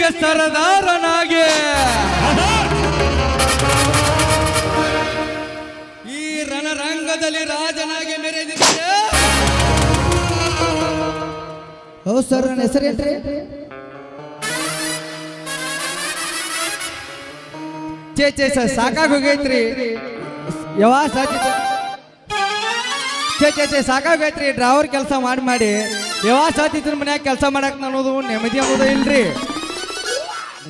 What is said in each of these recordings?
ಈಗ ಸರದಾರನಾಗೆ. ಈ ರಣರಂಗದಲ್ಲಿ ರಾಜನಾಗಿ ಮೆರೆದಿದ್ದೆ. ಹೌದು ಸರ್, ನನ್ನ ಹೆಸರೇನ್ರಿ ಚೇ ಚೇ ಸರ್ ಸಾಕಾಗಿ ಹೋಗೈತ್ರಿ. ಯಾವ ಸಾಧ್ಯ ಚೇ ಚೇ ಚೇ ಸಾಕಾಗೈತ್ರಿ ಡ್ರಾವರ್ ಕೆಲಸ ಮಾಡಿ ಮಾಡಿ. ಯಾವ ಸಾತಿದ್ರ ಮನ್ಯಾಗ ಕೆಲಸ ಮಾಡಕ್ ನಾನು ನೆಮ್ಮದಿ ಅನ್ನೋದು ಇಲ್ರಿ.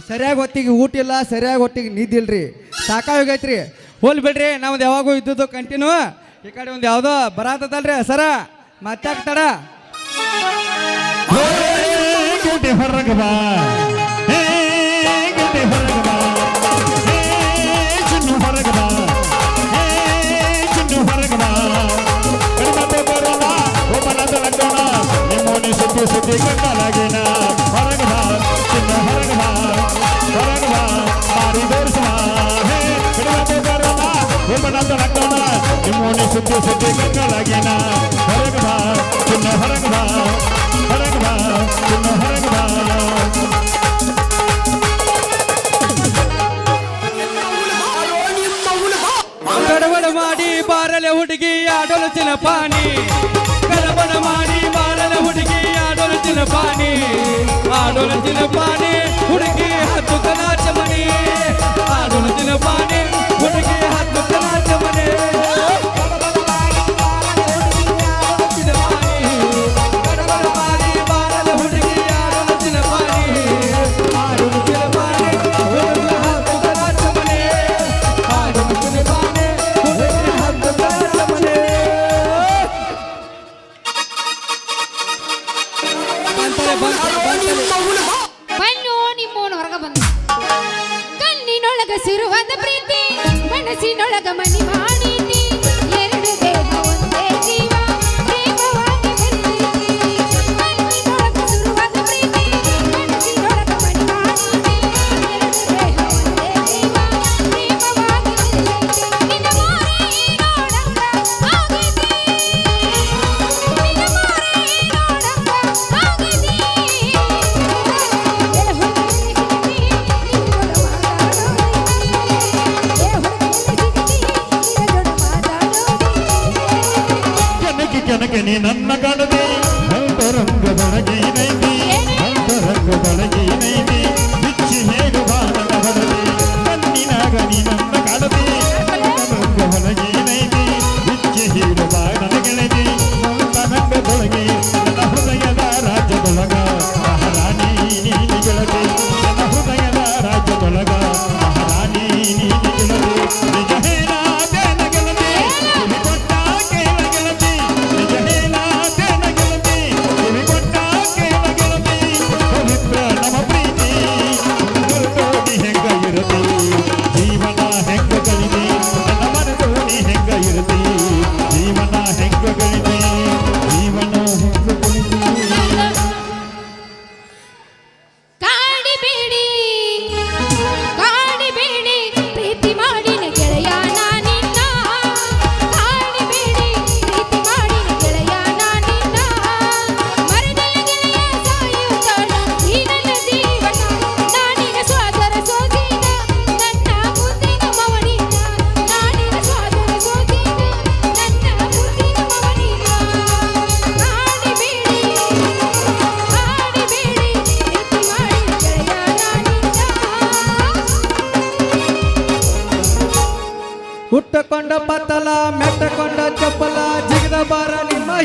ಸರಿಯಾಗಿ ಹೊತ್ತಿಗೆ ಊಟ ಇಲ್ಲ, ಸರಿಯಾಗಿ ಹೊತ್ತಿಗೆ ನಿದ್ದೆ ಇಲ್ರಿ. ಸಾಕಾಗೋಗೈತ್ರಿ ಹೋಲ್ ಬಿಡ್ರಿ ನಮ್ದು ಯಾವಾಗೂ ಇದ್ದದ್ದು ಕಂಟಿನ್ಯೂ ಈ ಕಡೆ ಒಂದು ಯಾವುದೋ ಬರತದಲ್ರಿ, ಸರ. ಮತ್ತಾಕ್ ತಡ ಹೊರಗಬಾ ಸುದ್ದಿ ಸುದ್ದಿ ಕಂಡಲಾಗಿನ ಮೋನಿ ಸುದ್ದಿ ಸುದ್ದಿ ಬೆನ್ನೊಳಗಿನ ಹೊರಗ ಬಾ ಚಿನ್ನ ಹೊರಗ ಬಾ ಹೊರಗ ಬಾ ಚಿನ್ನ ಹೊರಗ ಬಾ. ಗಡಬಡ ಮಾಡಿ ಬಾರಲೆ ಹುಡುಗಿ, ಆಡಲು ಚಿನ ಪಾನಿ Amen.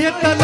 ಹೆತ್ತಲ್ಲ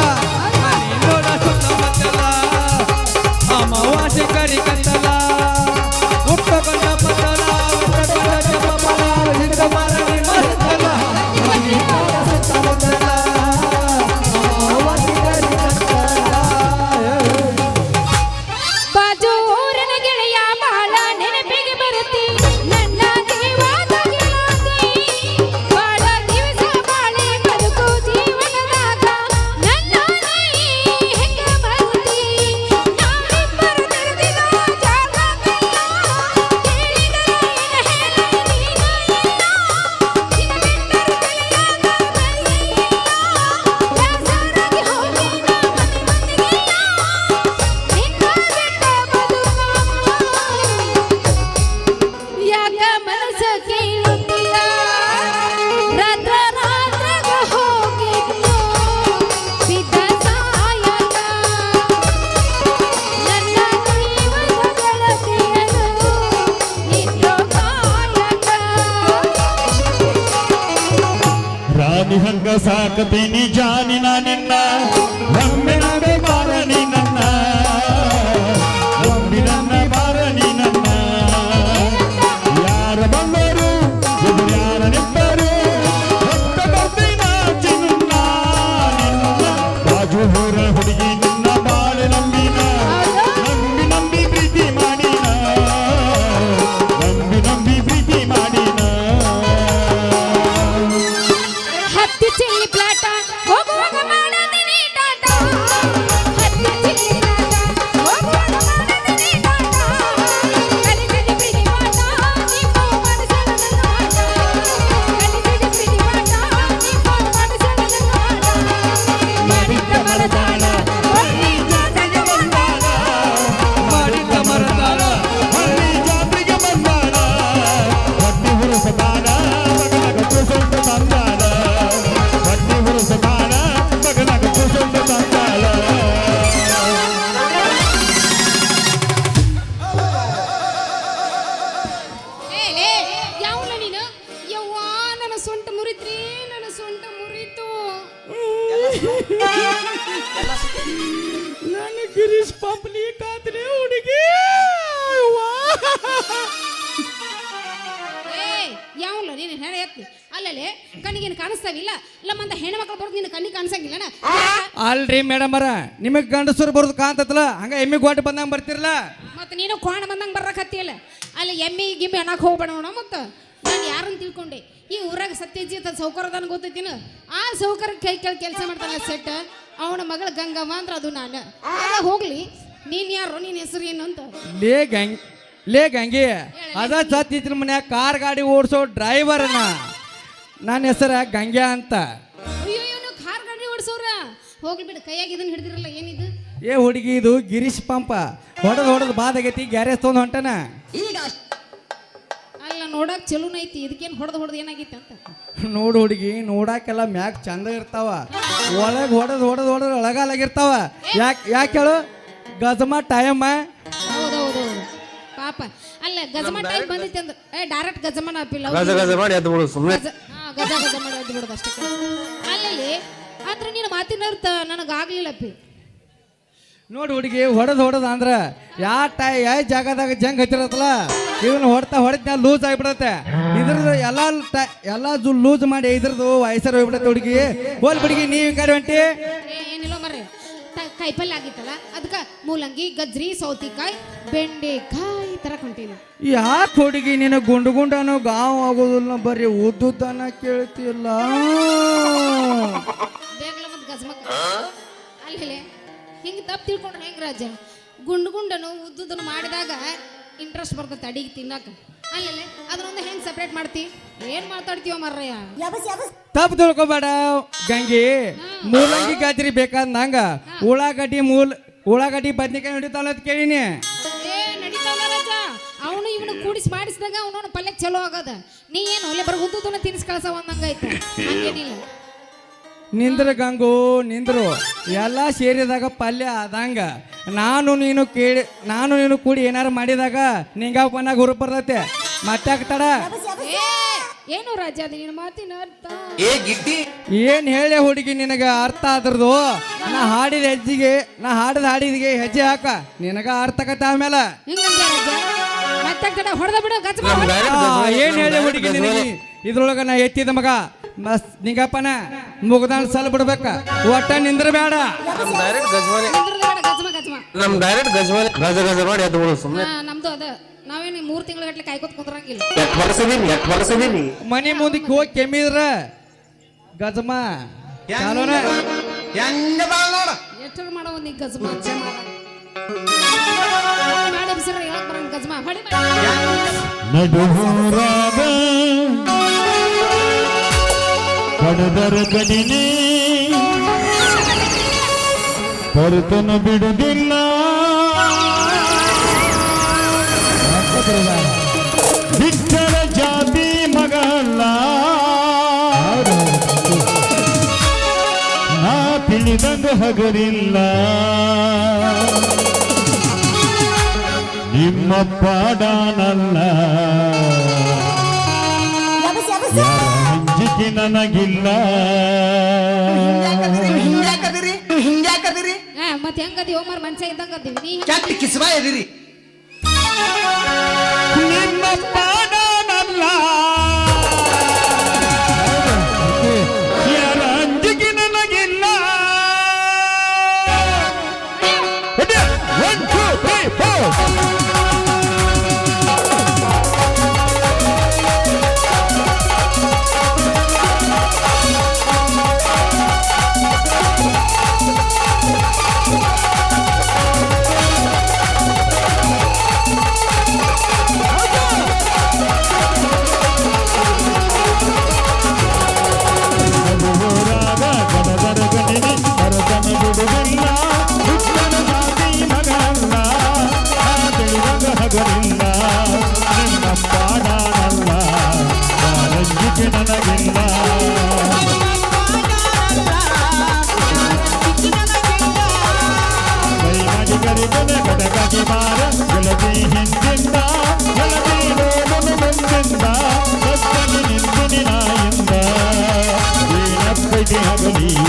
ಕಾಣಿಸ್ತಾವಿಲ್ಲ ನಮ್ಮಂತ ಹೆಣ್ಮಕ್ಳು ಬರೋದು ನಿನ್ನ ಕಣ್ಣಿಗೆ ಕಾಣಿಸಂಗಿಲ್ಲನ ಅಲ್ರಿ ಮೇಡಮರ ನಿಮಗೆ ಗಂಡಸರು ಬರೋದು ಕಾಂತತ್ಲ ಹಂಗ ಎಮ್ಮಿ ಗೋಟ್ ಬಂದಂಗ ಬರ್ತಿರಲ್ಲ? ಮತ್ತೆ ನೀನು ಕೋಣ ಬಂದಂಗೆ ಹತ್ತಿಯಲ್ಲ? ಅಲ್ಲಿ ಎಮ್ಮಿ ಗಿಮ್ಮಿ ಅನ್ನಕ್ಕೆ ಹೋಗ್ಬೇಡವಣ ಮತ್ತ. ನಾನು ಯಾರನ್ನ ತಿಳ್ಕೊಂಡೆ? ಈ ಊರಾಗ ಸತ್ಯಜಿತ್ ಸೌಕರ್ಯದಾನ ಗೊತ್ತೈತಿನ? ಆ ಸೌಕರ್ಯ ಕೈ ಕೆಳ ಕೆಲಸ ಮಾಡ್ತಾನ ಸೆಟ್ ಅವನ ಮಗಳ ಗಂಗಮ್ಮ ಅಂದ್ರೆ ಅದು ನಾನು. ಅದ ಹೋಗ್ಲಿ. ನೀನ್ ಯಾರು ನಿನ್ನ ಹೆಸರು ಏನು ಅಂತ. ಲೇ ಗಂಗ್ ಲೇ ಗಂಗಿ ಅದ ಸತ್ತಿದ್ರ ಮನ್ಯಾಗ ಕಾರ್ ಗಾಡಿ ಓಡಿಸೋ ಡ್ರೈವರ್ನ ನನ್ನ ಹೆಸರ ಗಂಗ್ಯಾ ಅಂತ. ಅಯ್ಯೋ ಇವನು ಕಾರ್ ಗಾಡಿ ಓಡಿಸೋರ ಹೋಗ್ಲಿ ಬಿಡು ಕೈಯಾಗ ಇದನ್ನ ಹಿಡಿದಿರಲ್ಲ ಏನಿದು? ಏ ಹುಡುಗಿ ಇದು ಗಿರೀಶ್ ಪಂಪ. ಹೊಡೆದ್ ಹೊಡೆದ್ ಬಾದಾಗೈತಿ ಗ್ಯಾರೇಜ್ ತೊಗೊಂಡ್ ಹೊಂಟನ. ಅಲ್ಲ ನೋಡಕ್ ಚಲೂನ ಐತಿ ಇದಕ್ಕೇನು ಹೊಡೆದು ಹೊಡೆದು ಏನಾಗೈತಿ ಅಂತ. ನೋಡು ಹುಡುಗಿ ನೋಡಾಕೆಲ್ಲ ಮ್ಯಾಕ್ ಚಂದ ಇರ್ತಾವ. ಒಳಗ್ ಹೊಡೆದ್ ಹೊಡೆದ್ ಹೊಡೆದ್ ಒಳಗಾಲಾಗಿರ್ತಾವ ಯಾಕೆ ಯಾಕೆ ಹೇಳು? ಗಜಮ ಟೈಮ ಹೌದು ಪಾಪ. ಅಲ್ಲ ಗಜಮ ಟೈಮ್ ಬಂದಿತ್ತು ಅಂದ್ರೆ ಏ ಡೈರೆಕ್ಟ್ ಗಜಮನ ಹಾಪಿಲ್ಲ ಗಜ ಗಜ ಮಾಡಿ ಎದ್ದು ಬಿಡು ಸುಮ್ಮನೆ ಗಜ ಗಜ ಮಾಡಿ ಎದ್ದು ಬಿಡೋದು ಅಷ್ಟೇ ಅಲ್ಲಲ್ಲಿ ಆದ್ರೆ ನೀನು ಮಾತಿನ ಅರ್ಥ ನನಗಾಗ್ಲಿಲ್ಲಪ್ಪಿ. ನೋಡಿ ನೋಡು ಹುಡುಗಿ ಹೊಡೆದ್ ಹೊಡೆದು ಅಂದ್ರ ಯಾ ಟೈ ಯಾ ಜಾಗದಾಗ ಜಂಗ್ ಹಚ್ಚಿರತ್ತಲ್ಲ ಇವನು ಹೊಡ್ತಾ ಹೊಡೆದ ಲೂಸ್ ಆಗಿಬಿಡತ್ತೆ. ಇದ್ರದ್ದು ಎಲ್ಲ ಟೈ ಎಲ್ಲ ಲೂಸ್ ಮಾಡಿ ಇದ್ರದ್ದು ವಯಸ್ಸರ್ ಹೋಗ್ಬಿಡತ್ತೆ ಹುಡುಗಿ. ಹೋಲ್ ಹುಡುಗಿ ನೀವು ಕಡೆ ಹೊಂಟಿ. ಏನಿಲ್ಲ ಮರ್ರಿ. ಕಾಯಿಪಲ್ಲೆ ಆಗಿತ್ತಲ್ಲ ಅದಕ್ಕೆ ಮೂಲಂಗಿ ಗಜ್ರಿ ಸೌತಿಕಾಯಿ ಬೆಂಡೆಕಾಯಿ ತರ ಕೊಂಟೀನಿ ಯಾಕೆ ಹುಡುಗಿ ನೀನು ಗುಂಡು ಗುಂಡನು ಗಾವ್ ಆಗೋದಿಲ್ಲ ಬರೀ ಉದ್ದುದ್ದನ ಕೇಳ್ತಿಲ್ಲ ಬೇಗಲ ಮತ್ತು ಗಜಮಕ್ಕ ಅಲ್ಲಿ ಹಿಂಗೆ ತಪ್ಪು ತಿಳ್ಕೊಂಡ್ರೆ ಹೆಂಗ್ ರಾಜ? ಗುಂಡು ಗುಂಡನು ಉದ್ದುದನ್ನು ಮಾಡಿದಾಗ ಇಂಟ್ರೆಸ್ಟ್ ಬರ್ತದೆ ಅಡಿಗೆ ತಿನ್ನಕ. ಅಲ್ಲೇ ಅದನ್ನೊಂದು ಹೆಂಗ್ ಸೆಪರೇಟ್ ಮಾಡ್ತಿ? ಏನ್ ಮಾತಾಡ್ತೀವ ಮರ್ರಯ್ಯ? ತಪ್ಪು ತಿಳ್ಕೊಬೇಡ ಗಂಗಿ. ಮೂಲಂಗಿ ಗಜ್ರಿ ಬೇಕಾದ ನಂಗ. ಉಳ್ಳಾಗಡ್ಡಿ ಮೂಲ ಉಳ್ಳಾಗಡ್ಡಿ ಬದ್ನಿಕಾಯಿ ಹಿಡಿತಾಳ ಅಂತ ಕೇಳಿನಿ. ಏ ನಡೀತಾವ ರಾಜ. ಅವನು ಇವನು ಕೂಡಿಸಿ ಮಾಡಿಸಿದಾಗ ಅವನವನ ಪಲ್ಯ ಚಲೋ ಆಗದ. ನೀ ಏನು ಅಲ್ಲೇ ಬರ ಉದ್ದುದನ್ನ ತಿನ್ಸ್ ಕಳ್ಸ ಒಂದಂಗಾಯ್ತು ಹಂಗೇನಿಲ್ಲ. ನಿಂದ್ರ ಗಂಗು ನಿಂದ್ರು. ಎಲ್ಲ ಸೇರಿದಾಗ ಪಲ್ಯ ಆದಂಗ. ನಾನು ನೀನು ಕೇಳಿ ನಾನು ನೀನು ಕೂಡಿ ಏನಾರು ಮಾಡಿದಾಗ ನಿಂಗಾಪನಾಗ ಹುರು ಬರ್ತೈತೆ. ಮತ್ತೆ ತಡ ಏ ಏನು ರಾಜ ಅದು ನಿನ್ನ ಮಾತಿನ ಅರ್ಥ? ಏ ಗಿಡ್ಡಿ ಏನ್ ಹೇಳಿ ಹುಡುಗಿ ನಿನಗ ಅರ್ಥ ಆದ್ರದು? ನಾ ಹಾಡಿದ ಹೆಜ್ಜಿಗೆ ನಾ ಹಾಡಿದ ಹಾಡಿದಿಗೆ ಹೆಜ್ಜೆ ಹಾಕ. ನಿನಗ ಅರ್ಥ ಕತೆ ಆಮೇಲೆ. ರಾಜ? ಹೊಡೆದ ಬಿಡು ಆ, ಏನ್ ಹೇಳಿ ಹುಡುಗಿ ನಿನಗೆ? ಇದ್ರೊಳಗ ನಾ ಎತ್ತಿದ ಮಗ. ಮಸ್ ನಿಂಗಪ್ಪನ ಮುಗ್ದಾನ್ ಸಲ್ ಬಿಡ್ಬೇಕ. ಒಟ್ಟ ನಿಂದ್ರ ಬೇಡ ನಮ್ ಡೈರೆಕ್ಟ್ ಗಜವಾಲಿ ನಮ್ ಡೈರೆಕ್ಟ್ ಗಜ ಗಜ ಮಾಡಿ ಎದ್ದು ಬಿಡು ಸುಮ್ಮನೆ ನಮ್ದು ಅದ. ನಾವೇನು ಮೂರು ತಿಂಗಳ ಗಟ್ಟಲೆ ಕಾಯ್ಕೋತ ಕುಂದ್ರಂಗಿಲ್ಲ. ಎಟ್ ಹೊರಸಿದೀನಿ ಎಟ್ ಮನೆ ಮುಂದಕ್ಕೆ ಹೋಗಿ ಕೆಮ್ಮಿದ್ರ? ಗಜಮ. ಚಾಲೋನ? ಹೆಂಗ ಬಾಳ್ ನೋಡ. ಎಷ್ಟರ ಮಾಡೋ ಒಂದು ಗಜಮ? ಮಾಡಿ. ಬಿಸಿರ ಹೇಳಕ್ ಬರಂಗ ಗಜಮ. ಹೊಡಿ ನಡುಹೂರಾಗ ಕಡದರ ಕಡಿನೆ ಕರ್ತನು ಬಿಡುವುದಿಲ್ಲ ಬಿಟ್ಟರ ಜಾತಿ ಮಗಲ್ಲ. ನಾ ತಿಳಿದಂಗ ಹಗರಿಲ್ಲ. ನಿಮ್ಮ ಪಾಡಾನಲ್ಲ. ಯಾರ ಹಂಜಿಕಿನ ನನಗಿಲ್ಲ. ಹಿಂಗ್ಯಾಕದಿರಿ ಹಿಂಗ್ಯಾಕದಿರಿ ಆ, ಮತ್ ಹೆಂಗದಿ ಓಮರ್ ಮನ್ಸ ಇದ್ದಂಗದಿವಿ ನೀ ಕೆಟ್ಟ ಕಿಸ್ಬಾ ಎದಿರಿ ನಿಮ್ಮ ಪಾಡನಲ್ಲ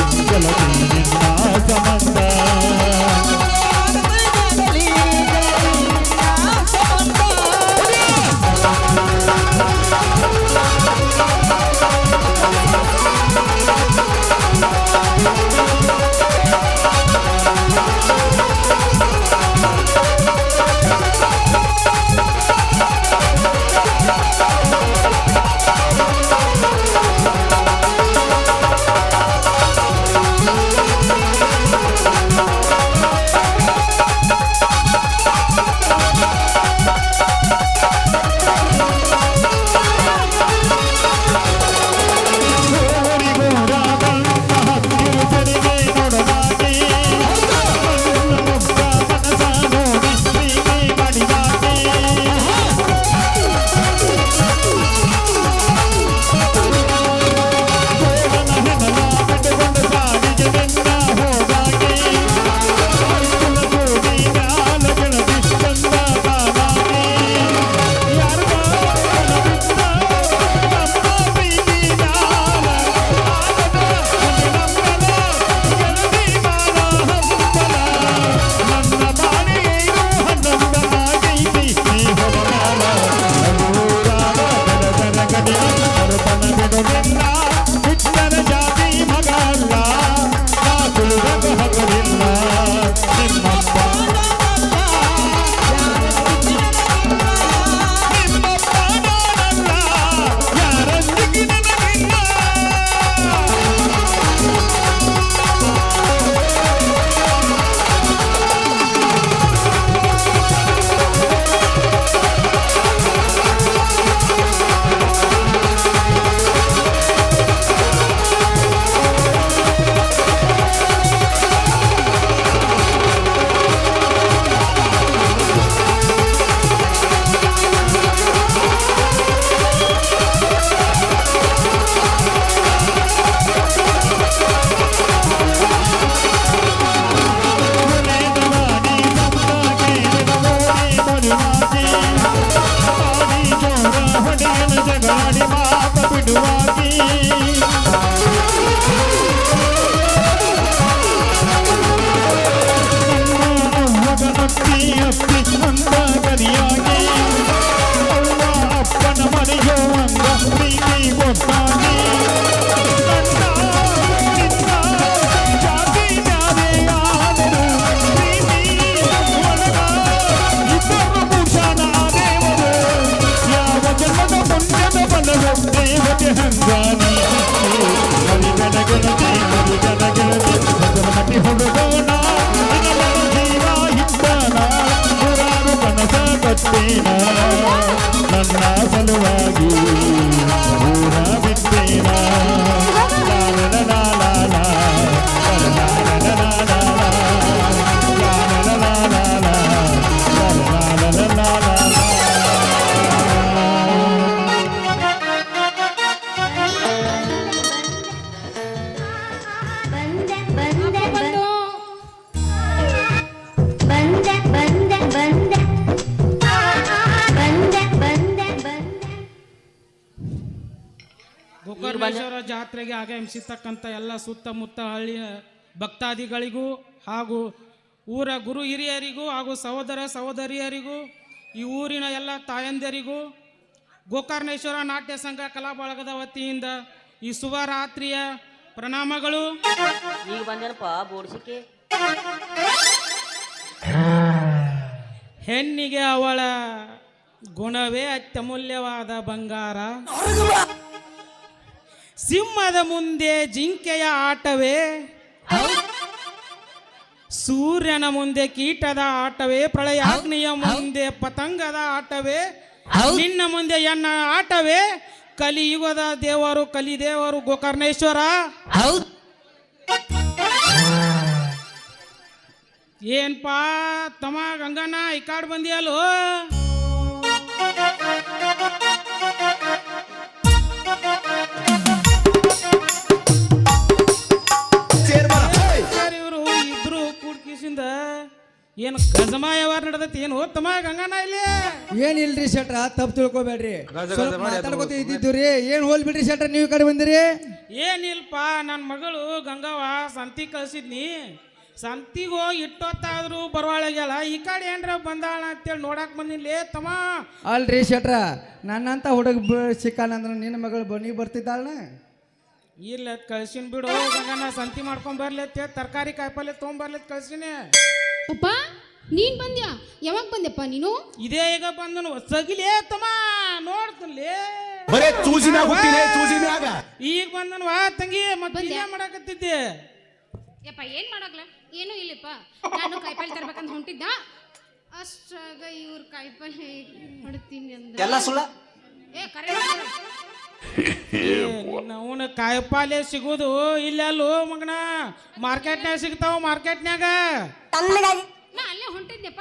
ಹಗಲಿ ಜಾತ್ರೆಗೆ ಆಗಮಿಸಿರ್ತಕ್ಕಂಥ ಎಲ್ಲ ಸುತ್ತಮುತ್ತ ಹಳ್ಳಿಯ ಭಕ್ತಾದಿಗಳಿಗೂ ಹಾಗೂ ಊರ ಗುರು ಹಿರಿಯರಿಗೂ ಹಾಗೂ ಸಹೋದರ ಸಹೋದರಿಯರಿಗೂ ಈ ಊರಿನ ಎಲ್ಲ ತಾಯಂದಿರಿಗೂ ಗೋಕರ್ಣೇಶ್ವರ ನಾಟ್ಯ ಸಂಘ ಕಲಾ ಬಳಗದ ವತಿಯಿಂದ ಈ ಶುಭರಾತ್ರಿಯ ಪ್ರಣಾಮಗಳು. ಈಗ ಬಂದೇನಪ್ಪ ಬೋಡ್ಸಿಕೆ ಹೆಣ್ಣಿಗೆ ಅವಳ ಗುಣವೇ ಅತ್ಯಮೂಲ್ಯವಾದ ಬಂಗಾರ. ಸಿಂಹದ ಮುಂದೆ ಜಿಂಕೆಯ ಆಟವೇ? ಸೂರ್ಯನ ಮುಂದೆ ಕೀಟದ ಆಟವೇ? ಪ್ರಳಯಾಗ್ನಿಯ ಮುಂದೆ ಪತಂಗದ ಆಟವೇ? ನಿನ್ನ ಮುಂದೆ ಎನ್ನ ಆಟವೇ? ಕಲಿಯುಗದ ದೇವರು ಕಲಿದೇವರು ಗೋಕರ್ಣೇಶ್ವರ. ಹೌದ್. ಏನ್ಪಾ ತಮ್ಮ ಗಂಗಣ್ಣ ಈ ಕಾಡ್ ಬಂದಿಯಲ್ಲೋ? ಏನು ಗಜಮ ವ್ಯವಹಾರ ನಡೆದೈತಿ? ಏನು ತಮ್ಮ ಗಂಗಾನ ಇಲ್ಲಿ? ಏನಿಲ್ರಿ ಶೆಟ್ರ? ತಪ್ಪು ತಿಳ್ಕೊಬೇಡ್ರಿ. ಮಾತಾಡ್ಕೊತ ಇದ್ದಿದ್ದು ರೀ ಏನ್ ಹೋಲ್ ಬಿಡ್ರಿ ಶೆಟ್ರ ನೀವು ಈ ಕಡೆ ಬಂದಿರಿ? ಏನಿಲ್ಪ ನನ್ನ ಮಗಳು ಗಂಗವ್ವ ಸಂತಿ ಕಳ್ಸಿದ್ನಿ. ಸಂತಿಗೆ ಹೋಗಿ ಇಟ್ಟೊತ್ತಾದ್ರು ಬರವಾಳಗ್ಯಾಳ ಈ ಕಡೆ ಏನ್ರ ಬಂದಾಳ ಅಂತೇಳಿ ನೋಡಕ್ ಬಂದಿಲ್ಲ ತಮ್ಮ. ಅಲ್ರಿ ಶೆಟ್ರ ನನ್ನಂತ ಹುಡುಗ ಸಿಕ್ಕಾನಂದ್ರ ನಿನ್ನ ಮಗಳು ಬನ್ನಿ ಬರ್ತಿದ್ದಾಳ ಇಲ್ಲ ಕಳ್ಸಿನ್ ಬಿಡು. ಗಂಗನ ಸಂತಿ ಮಾಡ್ಕೊಂಡ್ ಬರ್ಲತ್ತೆ ತರಕಾರಿ ಕಾಯಿಪಲ್ಲೆ ತೊಗೊಂಬರ್ಲತ್ ಕಳ್ಸಿನಿ. ಅಪ್ಪ ನೀನ್ ಬಂದ್ಯಾ? ಯಾವಾಗ ಬಂದ್ಯಪ್ಪ ನೀನು? ಇದೇ ಈಗ ಬಂದನು. ಸಗಿಲೇ ತಮ್ಮ ನೋಡ್ತನ್ಲಿ ಬರೇ ಹುಟ್ಟಿದೆ ಚೂಸಿ ಈಗ ಬಂದನು. ವಾ ತಂಗಿ ಮತ್ತೆ ಬಂದ್ಯಾ? ಮಾಡಕತ್ತಿದ್ದೆ? ಯಪ್ಪ ಏನ್ ಮಾಡಕ್ಲ? ಏನೂ ಇಲ್ಲಪ್ಪ. ನಾನು ಕಾಯಿಪಲ್ಲೆ ತರ್ಬೇಕಂತ ಹೊಂಟಿದ್ದ. ಅಷ್ಟಾಗ ಇವ್ರ ಕಾಯಿಪಲ್ಲೆ ಮಾಡ್ತೀನಿ ಅಂದ. ಎಲ್ಲ ಸುಳ್ಳ? ಅವನ ಕಾಯಿಪಲ್ಲೆ ಸಿಗೋದು ಇಲ್ಲಲ್ಲೋ ಮಗನ. ಮಾರ್ಕೆಟ್ನ್ಯಾಗ ಸಿಗ್ತಾವ ಮಾರ್ಕೆಟ್ನ್ಯಾಗ. ನಾ ಅಲ್ಲೇ ಹೊಂಟಿದ್ಯಪ್ಪ.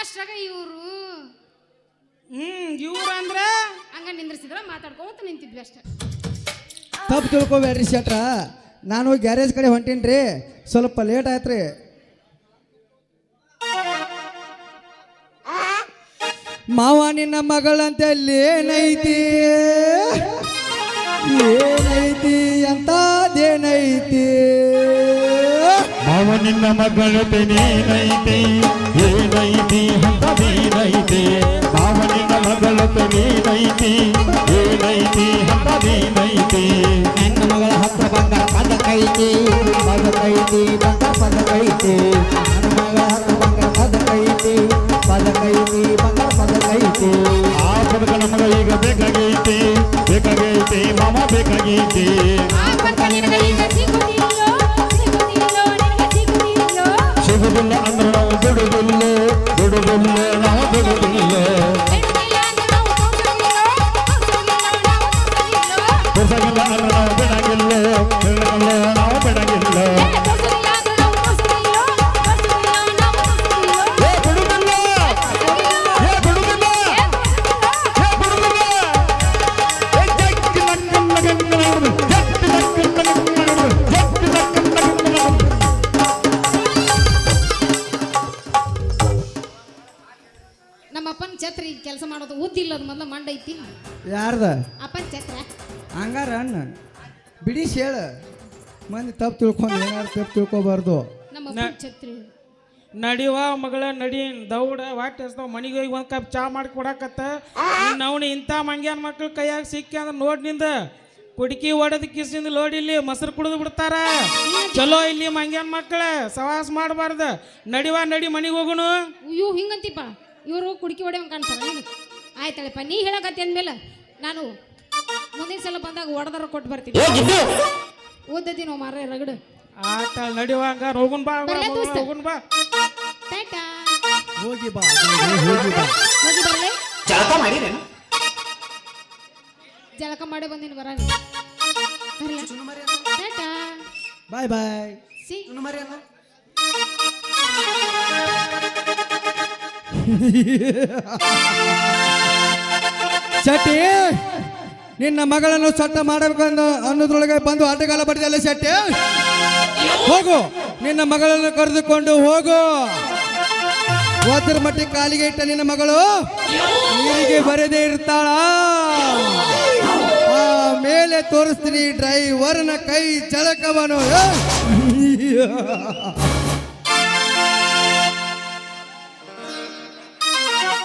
ಅಷ್ಟಾಗ ಇವರು. ಹ್ಮ್ ಇವ್ರ ಅಂದ್ರೆ? ಹಂಗ ನಿಂದ್ರಿಸಿದ್ರ ಮಾತಾಡ್ಕೊಂತ ನಿಂತಿದ್ವಿ ಅಷ್ಟೇ. ತಪ್ಪು ತಿಳ್ಕೊಬೇಡ್ರಿ ಶೆಟ್ರ. ನಾನು ಗ್ಯಾರೇಜ್ ಕಡೆ ಹೊಂಟೀನ್ರಿ. ಸ್ವಲ್ಪ ಲೇಟ್ ಆಯ್ತ್ರಿ. ಮಾವ ನಿನ್ನ ಮಗಳಂತೆ ಏನೈತಿ ಏನೈತಿ ಅಂತದೇನೈತಿ? ಮಾವ ನಿನ್ನ ಮಗಳು ನೀನೈತಿ ಏನೈತಿ ಅಂತದೇನೈತಿ? ಮಾವ ನಿನ್ನ ಮಗಳು ನೀನೈತಿ ಏನೈತಿ ಅಂತದೇನೈತಿ? ನನ್ನ ಮಗಳ ಹತ್ರ ಬಂಗಾರ ಪದಕೈತಿ ಪದಕೈತಿ ಬಂಗಾರ ಬೇಕಾಗೈತಿ ಮಾವ ಬೇಕಾಗೈತಿ ಆ ಪಕ್ಕ ನಿನಗೆ ಈಗ ಸಿಗುದಿಲ್ಲೋ, ಸಿಗುದಿಲ್ಲೋ, ನಿನಗೆ ಸಿಗುದಿಲ್ಲೋ. ಸಿಗುದಿಲ್ಲ ಅಂದ್ರೆ ನಾವು ಬಿಡುದಿಲ್ಲ ಬಿಡುದಿಲ್ಲ ನಾವು ಬಿಡುದಿಲ್ಲ ತಪ್ಪು ತಿಳ್ಕೊಂಡು ಏನಾರು ತಪ್ಪು ತಿಳ್ಕೊಬಾರ್ದು. ನಮ್ಮ ಅಪ್ಪನ ಛತ್ರಿ. ನಡಿವ ಮಗಳ ನಡಿ ದೌಡ ವಾಟ್ ಎಸ್ತಾವ ಮನಿಗೆ ಹೋಗಿ ಒಂದ್ ಕಪ್ ಚಾ ಮಾಡಿ ಕೊಡಕತ್ತ. ಅವನು ಇಂಥ ಮಂಗ್ಯಾನ ಮಕ್ಳು ಕೈಯಾಗ ಸಿಕ್ಕಿ ಅಂದ್ರೆ ನೋಡ್ನಿಂದ. ಕುಡ್ಕಿ ಒಡೆದ ಕಿಸಿಂದ ಲೋಡ್ ಇಲ್ಲಿ ಮೊಸರು ಕುಡಿದು ಬಿಡ್ತಾರ. ಚಲೋ ಇಲ್ಲಿ ಮಂಗ್ಯಾನ ಮಕ್ಕಳ ಸವಾಸ ಮಾಡಬಾರ್ದ. ನಡಿವ ನಡಿ ಮನಿಗೆ ಹೋಗುನು. ಅಯ್ಯೋ ಹಿಂಗಂತಿಪ್ಪ. ಇವರು ಕುಡಿಕಿ ಹೊಡೆಯವ್ ಕಾಣ್ತಾರ ಆಯ್ತಳಪ್ಪ ನೀ ಹೇಳಕತ್ತಿ ಅಂದ್ಮೇಲೆ ನಾನು ಮುಂದಿನ ಸಲ ಬಂದಾಗ ಒಡದರ ಕೊಟ್ಟು ಬರ್ತೀನಿ. ಓದದಿ ನಾವು ಮಾರ ರಗಡ. ಆತ ನಡಿವ ಹಂಗಾರ ಹೋಗುನ್ ಬಾ ಬರ್ಲಾ ದೋಸ್ತ? ಹೋಗುನ್ ಬಾ. ಟಾಟಾ ಹೋಗಿ ಬಾ ಹೋಗಿ ಬಾ ಹೋಗಿ ಬರ್ಲೆ. ಜಳಕ ಮಾಡಿರೇನು ಜಳಕ ಮಾಡಿ ಬಂದಿನ ಬರ tata bye bye. See. Shetty ನಿನ್ನ ಮಗಳನ್ನು ಸಟ್ಟ ಮಾಡಬೇಕಂದ ಅನ್ನೋದ್ರೊಳಗೆ ಬಂದು ಆಟಗಾಲ ಪಡೆದಲ್ಲ ಶೆಟ್ಟಿ? ಹೋಗು. ನಿನ್ನ ಮಗಳನ್ನು ಕರೆದುಕೊಂಡು ಹೋಗು. ಓದ್ರ ಮಟ್ಟಿ ಕಾಲಿಗೆ ಇಟ್ಟ ನಿನ್ನ ಮಗಳು ನೀರಿಗೆ ಬರೆದೇ ಇರ್ತಾಳ. ಮೇಲೆ ತೋರಿಸ್ತೀನಿ ಡ್ರೈವರ್ನ ಕೈ ಚಳಕವನು.